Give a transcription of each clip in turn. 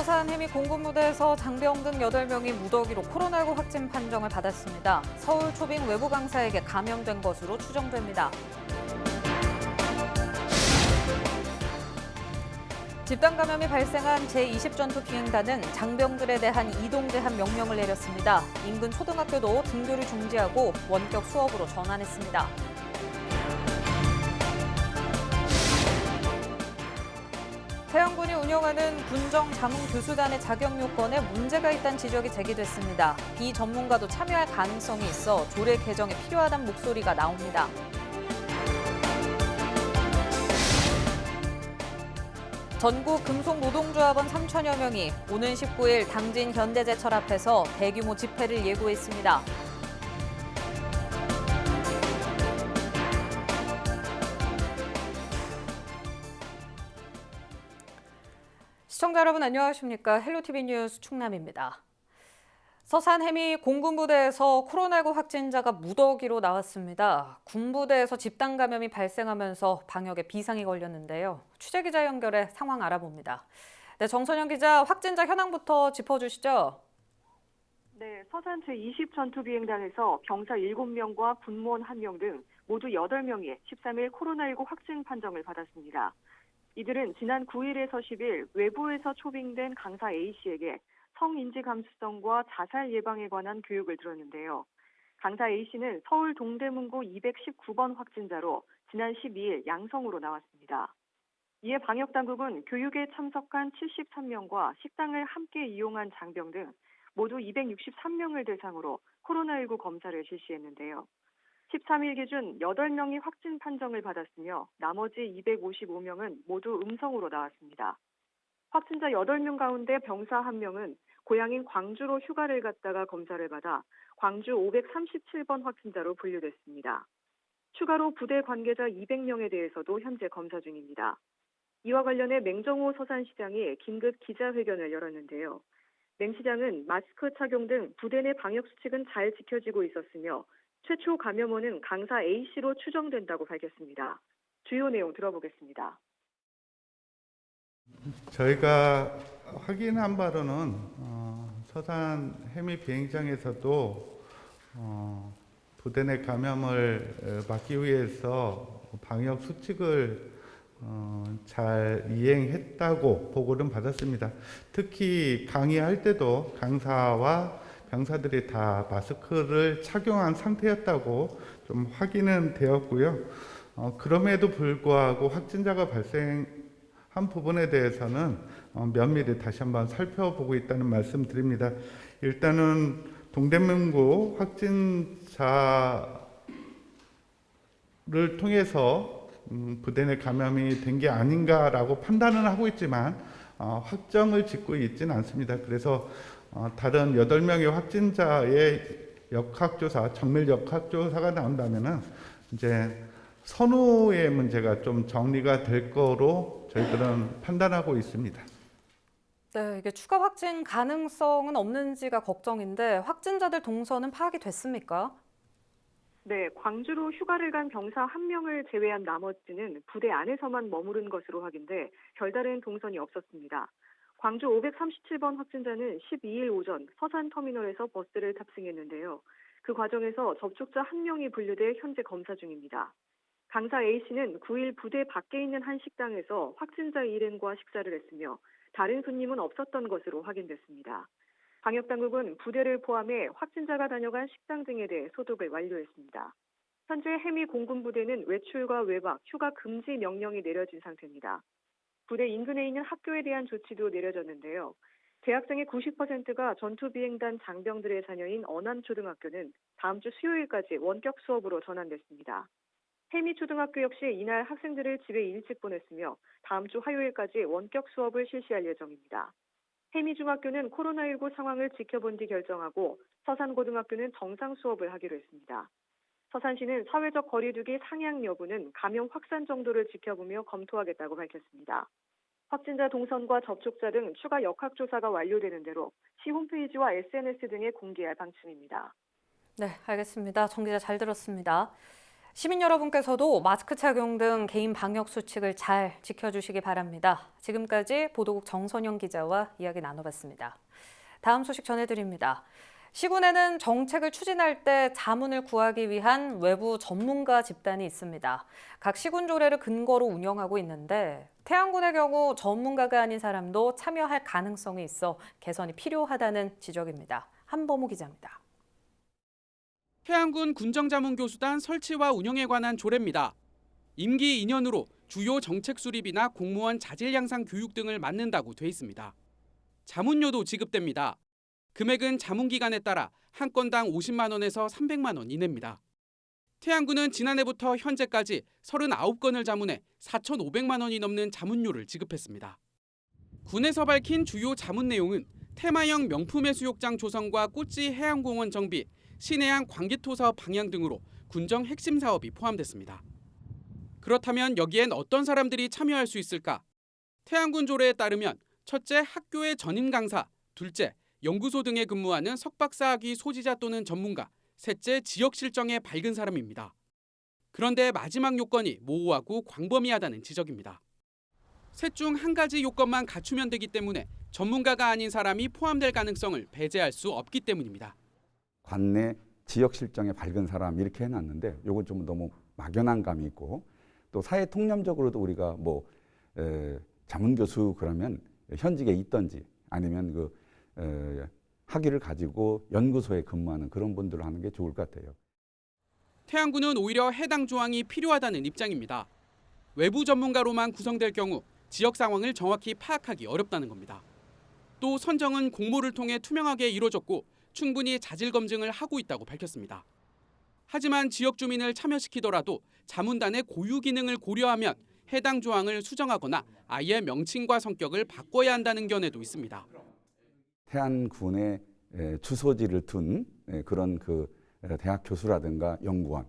서산 해미 공군무대에서 장병 등 8명이 무더기로 코로나19 확진 판정을 받았습니다. 서울 초빙 외부 강사에게 감염된 것으로 추정됩니다. 집단 감염이 발생한 제20전투 비행단은 장병들에 대한 이동 제한 명령을 내렸습니다. 인근 초등학교도 등교를 중지하고 원격 수업으로 전환했습니다. 운영하는 군정 자문 교수단의 자격 요건에 문제가 있다는 지적이 제기됐습니다. 비전문가도 참여할 가능성이 있어 조례 개정이 필요하다는 목소리가 나옵니다. 전국 금속노동조합원 3천여 명이 오는 19일 당진 현대제철 앞에서 대규모 집회를 예고했습니다. 시청자 여러분 안녕하십니까? 헬로티비 뉴스 충남입니다. 서산 해미 공군부대에서 코로나19 확진자가 무더기로 나왔습니다. 군부대에서 집단 감염이 발생하면서 방역에 비상이 걸렸는데요. 취재 기자 연결해 상황 알아봅니다. 네, 정선영 기자 확진자 현황부터 짚어주시죠. 네, 서산 제20 전투비행단에서 병사 7명과 군무원 1명 등 모두 8명이 13일 코로나19 확진 판정을 받았습니다. 이들은 지난 9일에서 10일 외부에서 초빙된 강사 A씨에게 성인지 감수성과 자살 예방에 관한 교육을 들었는데요. 강사 A씨는 서울 동대문구 219번 확진자로 지난 12일 양성으로 나왔습니다. 이에 방역당국은 교육에 참석한 73명과 식당을 함께 이용한 장병 등 모두 263명을 대상으로 코로나19 검사를 실시했는데요. 13일 기준 8명이 확진 판정을 받았으며 나머지 255명은 모두 음성으로 나왔습니다. 확진자 8명 가운데 병사 1명은 고향인 광주로 휴가를 갔다가 검사를 받아 광주 537번 확진자로 분류됐습니다. 추가로 부대 관계자 200명에 대해서도 현재 검사 중입니다. 이와 관련해 맹정호 서산시장이 긴급 기자회견을 열었는데요. 맹 시장은 마스크 착용 등 부대 내 방역 수칙은 잘 지켜지고 있었으며 최초 감염원은 강사 A씨로 추정된다고 밝혔습니다. 주요 내용 들어보겠습니다. 저희가 확인한 바로는 어, 서산 해미 비행장에서도 어, 부대 내 감염을 어, 막기 위해서 방역 수칙을 어, 잘 이행했다고 보고는 받았습니다. 특히 강의할 때도 강사와 병사들이 다 마스크를 착용한 상태였다고 좀 확인은 되었고요. 어, 그럼에도 불구하고 확진자가 발생한 부분에 대해서는 어, 면밀히 다시 한번 살펴보고 있다는 말씀 드립니다. 일단은 동대문구 확진자를 통해서 음, 부대 내 감염이 된 게 아닌가라고 판단은 하고 있지만 어, 확정을 짓고 있지는 않습니다. 그래서 어, 다른 8명의 확진자의 역학조사, 정밀 역학조사가 나온다면은 이제 선후의 문제가 좀 정리가 될 거로 저희들은 판단하고 있습니다. 네, 이게 추가 확진 가능성은 없는지가 걱정인데 확진자들 동선은 파악이 됐습니까? 네, 광주로 휴가를 간 병사 1명을 제외한 나머지는 부대 안에서만 머무른 것으로 확인돼 별다른 동선이 없었습니다. 광주 537번 확진자는 12일 오전 서산 터미널에서 버스를 탑승했는데요. 그 과정에서 접촉자 1명이 분류돼 현재 검사 중입니다. 강사 A씨는 9일 부대 밖에 있는 한 식당에서 확진자 일행과 식사를 했으며 다른 손님은 없었던 것으로 확인됐습니다. 방역당국은 부대를 포함해 확진자가 다녀간 식당 등에 대해 소독을 완료했습니다. 현재 해미 공군부대는 외출과 외박, 휴가 금지 명령이 내려진 상태입니다. 부대 인근에 있는 학교에 대한 조치도 내려졌는데요. 대학생의 90%가 전투비행단 장병들의 자녀인 언암초등학교는 다음 주 수요일까지 원격 수업으로 전환됐습니다. 해미초등학교 역시 이날 학생들을 집에 일찍 보냈으며 다음 주 화요일까지 원격 수업을 실시할 예정입니다. 해미중학교는 코로나19 상황을 지켜본 뒤 결정하고 서산고등학교는 정상 수업을 하기로 했습니다. 서산시는 사회적 거리두기 상향 여부는 감염 확산 정도를 지켜보며 검토하겠다고 밝혔습니다. 확진자 동선과 접촉자 등 추가 역학조사가 완료되는 대로 시 홈페이지와 SNS 등에 공개할 방침입니다. 네, 알겠습니다. 정 기자 잘 들었습니다. 시민 여러분께서도 마스크 착용 등 개인 방역 수칙을 잘 지켜주시기 바랍니다. 지금까지 보도국 정선영 기자와 이야기 나눠봤습니다. 다음 소식 전해드립니다. 시군에는 정책을 추진할 때 자문을 구하기 위한 외부 전문가 집단이 있습니다. 각 시군 조례를 근거로 운영하고 있는데 태안군의 경우 전문가가 아닌 사람도 참여할 가능성이 있어 개선이 필요하다는 지적입니다. 한범우 기자입니다. 태안군 군정자문 교수단 설치와 운영에 관한 조례입니다. 임기 2년으로 주요 정책 수립이나 공무원 자질 향상 교육 등을 맡는다고 돼 있습니다. 자문료도 지급됩니다. 금액은 자문 기간에 따라 한 건당 50만 원에서 300만 원 이내입니다. 태안군은 지난해부터 현재까지 39건을 자문해 4,500만 원이 넘는 자문료를 지급했습니다. 군에서 밝힌 주요 자문 내용은 테마형 명품 해수욕장 조성과 꽃지 해양공원 정비, 신해안 광개토 사업 방향 등으로 군정 핵심 사업이 포함됐습니다. 그렇다면 여기엔 어떤 사람들이 참여할 수 있을까? 태안군 조례에 따르면 첫째 학교의 전임 강사, 둘째 연구소 등에 근무하는 석박사 학위 소지자 또는 전문가, 셋째 지역 실정에 밝은 사람입니다. 그런데 마지막 요건이 모호하고 광범위하다는 지적입니다. 셋 중 한 가지 요건만 갖추면 되기 때문에 전문가가 아닌 사람이 포함될 가능성을 배제할 수 없기 때문입니다. 관내 지역 실정에 밝은 사람 이렇게 해놨는데 요건 좀 너무 막연한 감이 있고 또 사회 통념적으로도 우리가 뭐 에, 자문 교수 그러면 현직에 있던지 아니면 그 에, 학위를 가지고 연구소에 근무하는 그런 분들을 하는 게 좋을 것 같아요. 태안군은 오히려 해당 조항이 필요하다는 입장입니다. 외부 전문가로만 구성될 경우 지역 상황을 정확히 파악하기 어렵다는 겁니다. 또 선정은 공모를 통해 투명하게 이루어졌고 충분히 자질 검증을 하고 있다고 밝혔습니다. 하지만 지역 주민을 참여시키더라도 자문단의 고유 기능을 고려하면 해당 조항을 수정하거나 아예 명칭과 성격을 바꿔야 한다는 견해도 있습니다. 태안군의 에, 주소지를 둔 에, 그런 그 에, 대학 교수라든가 연구원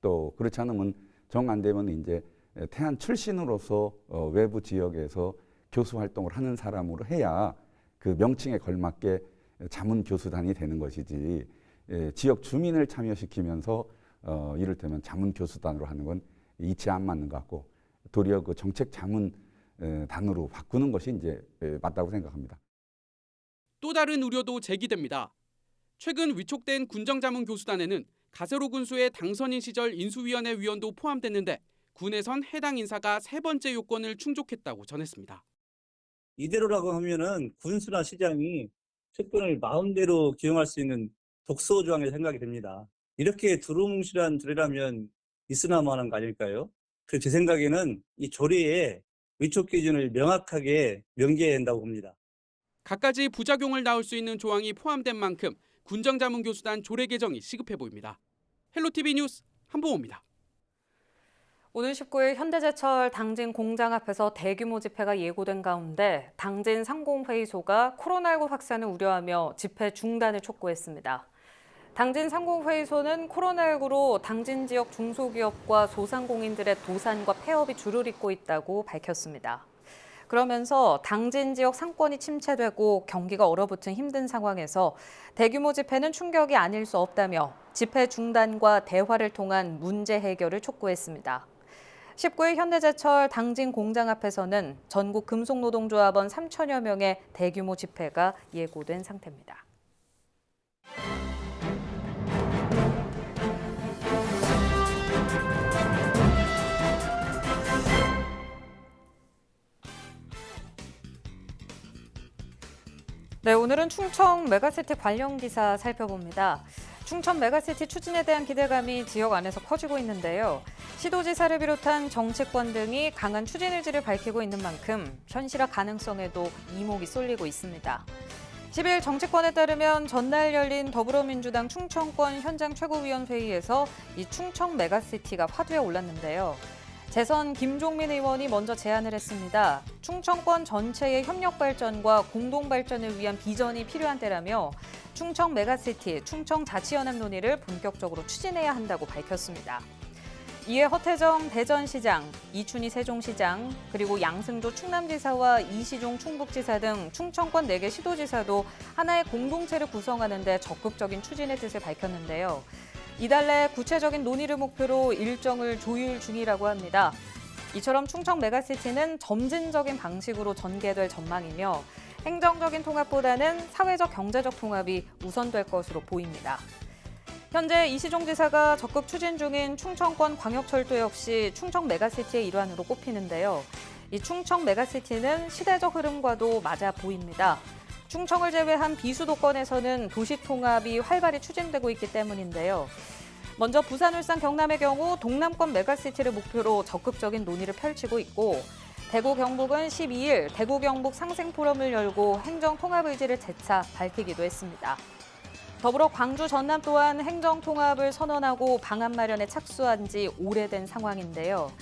또 그렇지 않으면 정 안 되면 이제 에, 태안 출신으로서 어, 외부 지역에서 교수 활동을 하는 사람으로 해야 그 명칭에 걸맞게 자문 교수단이 되는 것이지 에, 지역 주민을 참여시키면서 어, 이를테면 자문 교수단으로 하는 건 이치 안 맞는 것 같고 도리어 그 정책 자문 에, 단으로 바꾸는 것이 이제 에, 맞다고 생각합니다. 또 다른 우려도 제기됩니다. 최근 위촉된 군정자문 교수단에는 가세로 군수의 당선인 시절 인수위원회 위원도 포함됐는데 군에선 해당 인사가 세 번째 요건을 충족했다고 전했습니다. 이대로라고 하면은 군수나 시장이 특권을 마음대로 기용할 수 있는 독소 조항이 생각이 됩니다. 이렇게 두루뭉실한 조례라면 있으나 마나한 거 아닐까요? 그래서 제 생각에는 이 조례에 위촉 기준을 명확하게 명기해야 한다고 봅니다. 갖가지 부작용을 낳을 수 있는 조항이 포함된 만큼 군정자문 교수단 조례 개정이 시급해 보입니다. 헬로티비 뉴스 한보호입니다. 오늘 19일 현대제철 당진 공장 앞에서 대규모 집회가 예고된 가운데 당진 상공회의소가 코로나19 확산을 우려하며 집회 중단을 촉구했습니다. 당진 상공회의소는 코로나19로 당진 지역 중소기업과 소상공인들의 도산과 폐업이 줄을 잇고 있다고 밝혔습니다. 그러면서 당진 지역 상권이 침체되고 경기가 얼어붙은 힘든 상황에서 대규모 집회는 충격이 아닐 수 없다며 집회 중단과 대화를 통한 문제 해결을 촉구했습니다. 19일 현대제철 당진 공장 앞에서는 전국 금속노동조합원 3천여 명의 대규모 집회가 예고된 상태입니다. 네, 오늘은 충청 메가시티 관련 기사 살펴봅니다. 충청 메가시티 추진에 대한 기대감이 지역 안에서 커지고 있는데요. 시도지사를 비롯한 정치권 등이 강한 추진 의지를 밝히고 있는 만큼 현실화 가능성에도 이목이 쏠리고 있습니다. 10일 정치권에 따르면 전날 열린 더불어민주당 충청권 현장 최고위원 회의에서 이 충청 메가시티가 화두에 올랐는데요. 재선 김종민 의원이 먼저 제안을 했습니다. 충청권 전체의 협력 발전과 공동 발전을 위한 비전이 필요한 때라며 충청 메가시티, 충청 자치연합 논의를 본격적으로 추진해야 한다고 밝혔습니다. 이에 허태정 대전시장, 이춘희 세종시장, 그리고 양승조 충남지사와 이시종 충북지사 등 충청권 4개 시도지사도 하나의 공동체를 구성하는 데 적극적인 추진의 뜻을 밝혔는데요. 이달 내 구체적인 논의를 목표로 일정을 조율 중이라고 합니다. 이처럼 충청 메가시티는 점진적인 방식으로 전개될 전망이며 행정적인 통합보다는 사회적 경제적 통합이 우선될 것으로 보입니다. 현재 이시종 지사가 적극 추진 중인 충청권 광역철도 역시 충청 메가시티의 일환으로 꼽히는데요. 이 충청 메가시티는 시대적 흐름과도 맞아 보입니다. 충청을 제외한 비수도권에서는 도시 통합이 활발히 추진되고 있기 때문인데요. 먼저 부산, 울산, 경남의 경우 동남권 메가시티를 목표로 적극적인 논의를 펼치고 있고 대구 경북은 12일 대구 경북 상생 포럼을 열고 행정 통합 의지를 재차 밝히기도 했습니다. 더불어 광주 전남 또한 행정 통합을 선언하고 방안 마련에 착수한 지 오래된 상황인데요.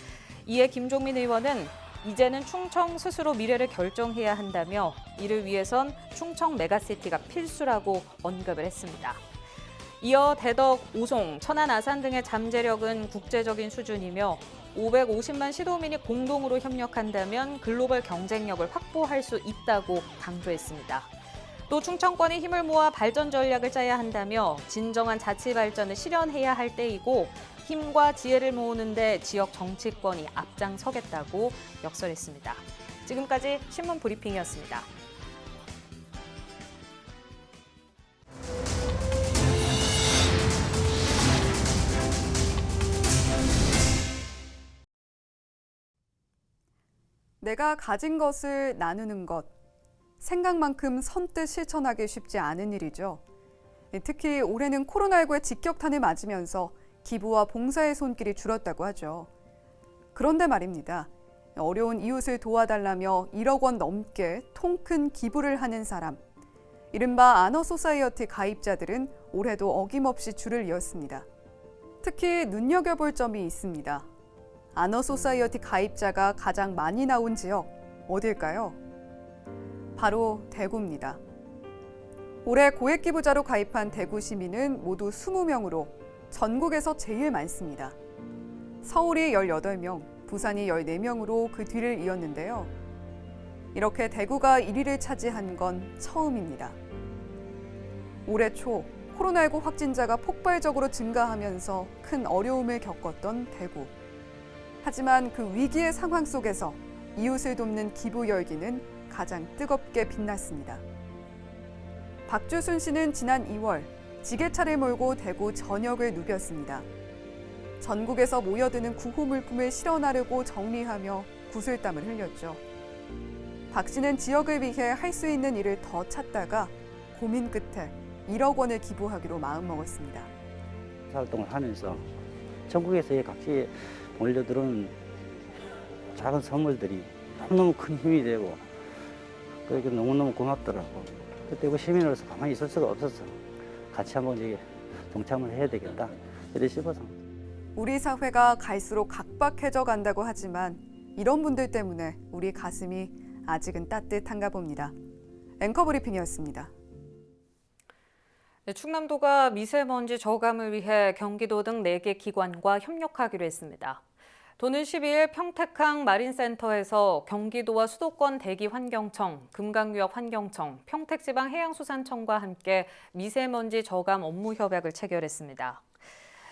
이에 김종민 의원은 이제는 충청 스스로 미래를 결정해야 한다며 이를 위해선 충청 메가시티가 필수라고 언급을 했습니다. 이어 대덕, 오송, 천안, 아산 등의 잠재력은 국제적인 수준이며 550만 시도민이 공동으로 협력한다면 글로벌 경쟁력을 확보할 수 있다고 강조했습니다. 또 충청권이 힘을 모아 발전 전략을 짜야 한다며 진정한 자치 발전을 실현해야 할 때이고 힘과 지혜를 모으는데 지역 정치권이 앞장서겠다고 역설했습니다. 지금까지 신문 브리핑이었습니다. 내가 가진 것을 나누는 것, 생각만큼 선뜻 실천하기 쉽지 않은 일이죠. 특히 올해는 코로나19의 직격탄을 맞으면서 기부와 봉사의 손길이 줄었다고 하죠. 그런데 말입니다. 어려운 이웃을 도와달라며 1억 원 넘게 통 큰 기부를 하는 사람, 이른바 아너 소사이어티 가입자들은 올해도 어김없이 줄을 이었습니다. 특히 눈여겨볼 점이 있습니다. 아너 소사이어티 가입자가 가장 많이 나온 지역 어딜까요? 바로 대구입니다. 올해 고액 기부자로 가입한 대구 시민은 모두 20명으로 전국에서 제일 많습니다. 서울이 18명, 부산이 14명으로 그 뒤를 이었는데요. 이렇게 대구가 1위를 차지한 건 처음입니다. 올해 초 코로나19 확진자가 폭발적으로 증가하면서 큰 어려움을 겪었던 대구. 하지만 그 위기의 상황 속에서 이웃을 돕는 기부 열기는 가장 뜨겁게 빛났습니다. 박주순 씨는 지난 2월 지게차를 몰고 대구 전역을 누볐습니다. 전국에서 모여드는 구호 물품을 실어 나르고 정리하며 구슬땀을 흘렸죠. 박 씨는 지역을 위해 할 수 있는 일을 더 찾다가 고민 끝에 1억 원을 기부하기로 마음먹었습니다. 활동을 하면서 전국에서 각지 에 몰려들은 작은 선물들이 너무너무 큰 힘이 되고 그게 너무너무 고맙더라고. 그때 그 시민으로서 가만히 있을 수가 없었어. 같이 한번 이게 동참을 해야 되겠다. 이래 싶어서. 우리 사회가 갈수록 각박해져 간다고 하지만 이런 분들 때문에 우리 가슴이 아직은 따뜻한가 봅니다. 앵커 브리핑이었습니다. 네, 충남도가 미세먼지 저감을 위해 경기도 등 4개 기관과 협력하기로 했습니다. 도는 12일 평택항 마린센터에서 경기도와 수도권 대기환경청, 금강유업 환경청, 평택지방해양수산청과 함께 미세먼지 저감 업무 협약을 체결했습니다.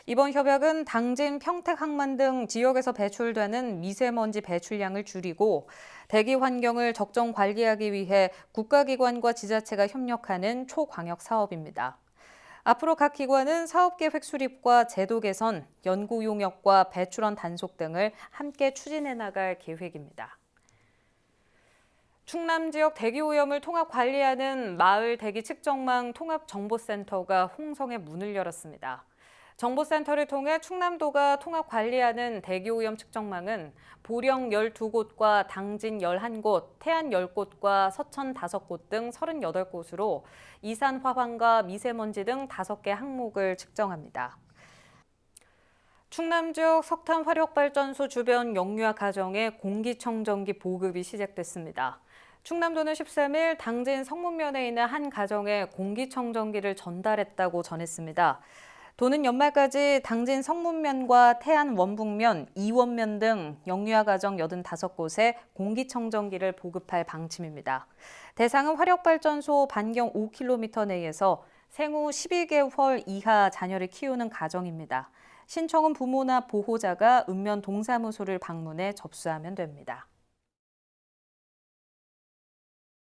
이번 협약은 당진, 평택 항만 등 지역에서 배출되는 미세먼지 배출량을 줄이고 대기 환경을 적정 관리하기 위해 국가기관과 지자체가 협력하는 초광역 사업입니다. 앞으로 각 기관은 사업 계획 수립과 제도 개선, 연구 용역과 배출원 단속 등을 함께 추진해 나갈 계획입니다. 충남 지역 대기 오염을 통합 관리하는 마을 대기 측정망 통합 정보센터가 홍성에 문을 열었습니다. 정보센터를 통해 충남도가 통합 관리하는 대기 오염 측정망은 보령 12곳과 당진 11곳, 태안 10곳과 서천 5곳 등 38곳으로 이산 화환과 미세먼지 등 5개 항목을 측정합니다. 충남 지역 석탄 화력발전소 주변 영유아 가정에 공기청정기 보급이 시작됐습니다. 충남도는 13일 당진 성문면에 있는 한 가정에 공기청정기를 전달했다고 전했습니다. 도는 연말까지 당진 성문면과 태안 원북면, 이원면 등 영유아 가정 85곳에 공기청정기를 보급할 방침입니다. 대상은 화력발전소 반경 5km 내에서 생후 12개월 이하 자녀를 키우는 가정입니다. 신청은 부모나 보호자가 읍면 동사무소를 방문해 접수하면 됩니다.